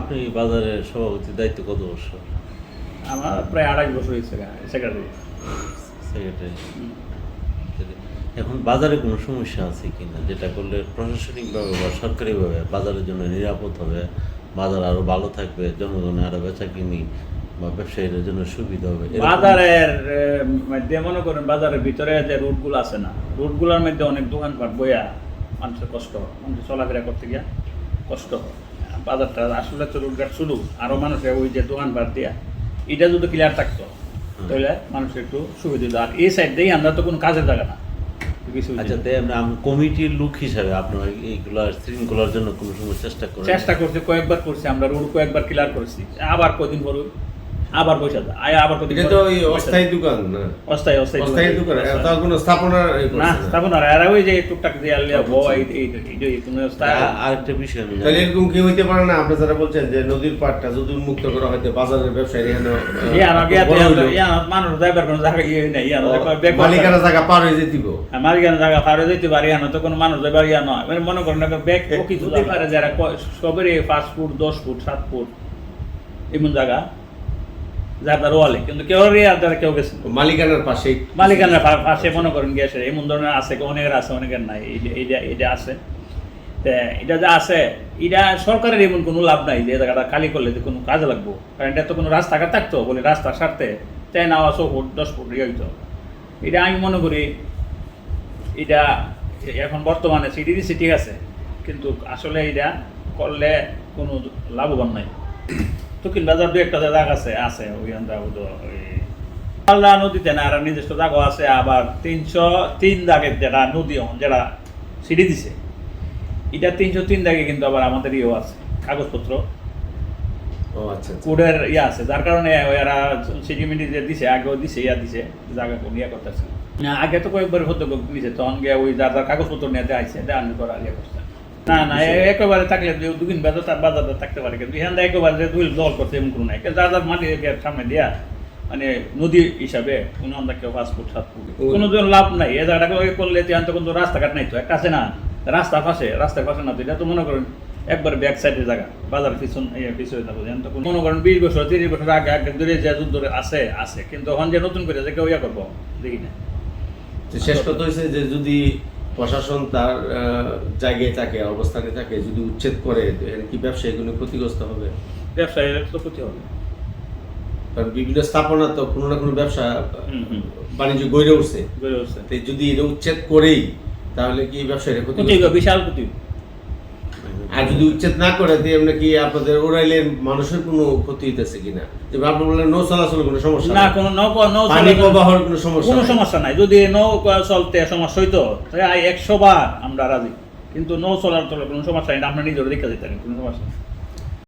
আপনি বাজারের সভাপতির দায়িত্ব কত বছর? আমার প্রায় আড়াই বছর হয়েছে সেক্রেটারি সেক্রেটারি এখন বাজারে কোনো সমস্যা আছে কি না যেটা করলে প্রশাসনিকভাবে বা সরকারিভাবে বাজারের জন্য নিরাপদ হবে বাজার আরও ভালো থাকবে জনগণের আরও বেচা কিনি বা ব্যবসায়ীদের জন্য সুবিধা হবে বাজারের মধ্যে মনে করেন বাজারের ভিতরে যে রুটগুলো আছে না রুটগুলোর মধ্যে অনেক দোকানপাট বইয়া মানুষের কষ্ট হয় মানুষের চলাফেরা করতে গিয়া কষ্ট। হয় বাজারটা আসলে তো রুটঘাট শুরু। আরও মানুষের ওই যে দোকান বাদ দিয়া এটা যদি ক্লিয়ার থাকতো তাহলে মানুষের একটু সুবিধা হতো। আর এই সাইড দিয়েই আমরা তো কোনো কাজের জায়গা না। আচ্ছা কমিটির লোক হিসাবে আপনার এইগুলা শৃঙ্খলার জন্য কোনো সময় চেষ্টা করেন? চেষ্টা করছি কয়েকবার করছি আমরা রোড কয়েকবার ক্লিয়ার করেছি। আবার কদিন পর আবার পয়সা আয় আবার কদিন এটা তো ওই অস্থায়ী দোকান না? অস্থায়ী অস্থায়ী অস্থায়ী দোকান। অস্থায়ী। কোনো স্থাপনা না না। স্থাপন আর এরা ওই যে টুকটাক দিয়ে আনলে ব এই এই এই কোনো স্থায়ী আ- আরেকটা বিষয় তাহলে এরকম কি হইতে পারে না? আপনি যারা বলছেন যে নদীর পাড়টা যদি উন্মুক্ত করা হয়তো বাজারের ব্যবসায়ী এখানে ইয়া না। ইয়া মানুষ যাইবার কোনো জায়গা ইয়ে নাই ইয়া মালিকানা জায়গা পার হয়ে মালিকানা জায়গা পারে যাইতে পারে ইয়া না তো কোনো মানুষ যাইবার ইয়া নয় মানে মনে করেন একটা ব্যাগ কিছু হতে পারে যারা ক- পাঁচ ফুট দশ ফুট সাত ফুট এমন জায়গা। যার তার ওয়ালে কিন্তু কেউ আর যারা কেউ গেছে। মালিকানার পাশেই। মালিকানা পা- পাশে মনে করেন গ্যাসে এমন ধরনের আছে অনেকের আছে অনেকের নাই। এই যে- এইটা এটা আছে। তে এটা যা আছে এটা সরকারের এমন কোনো লাভ নাই যে জায়গাটা খালি করলে যে কোনো কাজে লাগবো। কারণ এটা তো কোনো রাস্তাঘাট থাকতো বলে রাস্তার স্বার্থে তাই না ছ ফুট দশ ফুট ইয়ে হইতো। এটা আমি মনে করি এটা এখন বর্তমানে সিটি দিচ্ছে ঠিক আছে কিন্তু আসলে এটা করলে কোনো লাভবান নাই। দক্ষিণ বাজার দু একটা জায়গা আছে আছে ওইখান ওই পাল্লা নদীতে না আর নিজস্ব জায়গা আছে আবার তিনশো তিন দাগের যেটা নদী যেটা সিঁড়ি দিছে এটা তিনশো তিন দাগে কিন্তু আবার আমাদের ইয়েও আছে কাগজপত্র। ও আচ্ছা আচ্ছা। কোডের ইয়ে আছে যার কারণে ওরা সিডিমিটি যে দিছে আগেও দিছে ইয়া দিছে জায়গা কোন ইয়ে করতেছে না। আগে তো কয়েকবার হতো দিছে তখন গিয়ে ওই যার যার কাগজপত্র নিয়ে দেখাইছে দেওয়ান করা ইয়ে করছে। না না একেবারে থাকলে দুদিন বাজার তার বাজারে থাকতে পারে কিন্তু এখান একেবারে দুই দল এমন কোনো নাই। যার যার মাটি সামনে দিয়া মানে নদী হিসাবে কোনো আমরা কেউ পাঁচ ফুট সাত ফুট কোনো জন লাভ নাই এ করলে তো রাস্তাঘাট নাই তো একটা আছে না রাস্তার পাশে রাস্তার পাশে না তো এটা তো মনে করেন একবার ব্যাক সাইডের জায়গা বাজার পিছন পিছনে থাকো যেন তখন মনে করেন বিশ বছর তিরিশ বছর আগে আগে ধরে যে যুদ্ধ আছে আছে কিন্তু এখন যে নতুন করে যে কেউ ইয়া করব দেখি না। শেষ কথা হয়েছে যে যদি প্রশাসন তার জায়গায় থাকে অবস্থানে থাকে যদি উচ্ছেদ করে কি ব্যবসায়ী কোনো ক্ষতিগ্রস্ত হবে? ব্যবসায়ীর তো ক্ষতি হবে। কারণ বিভিন্ন স্থাপনা তো কোনো না কোনো ব্যবসা। বাণিজ্য গড়ে উঠছে। গড়ে উঠছে। যদি এটা উচ্ছেদ করেই তাহলে কি ব্যবসায়ীরা ক্ষতি বিশাল ক্ষতি। আর যদি উচ্ছেদ না করে দিয়ে এমনি কি আপনাদের ওরাইলের মানুষের কোনো ক্ষতি হইতেছে কিনা? যে আপনি বললেন নৌ চলাচল কোনো সমস্যা না কোনো নৌ নৌ পানি প্রবাহর কোনো সমস্যা কোনো সমস্যা নাই। যদি নৌ চলতে সমস্যা হইতো তাহলে একশো বার আমরা রাজি। কিন্তু নৌ চলাচলের কোনো সমস্যা নেই আপনার নিজের দেখে যেতে কোনো সমস্যা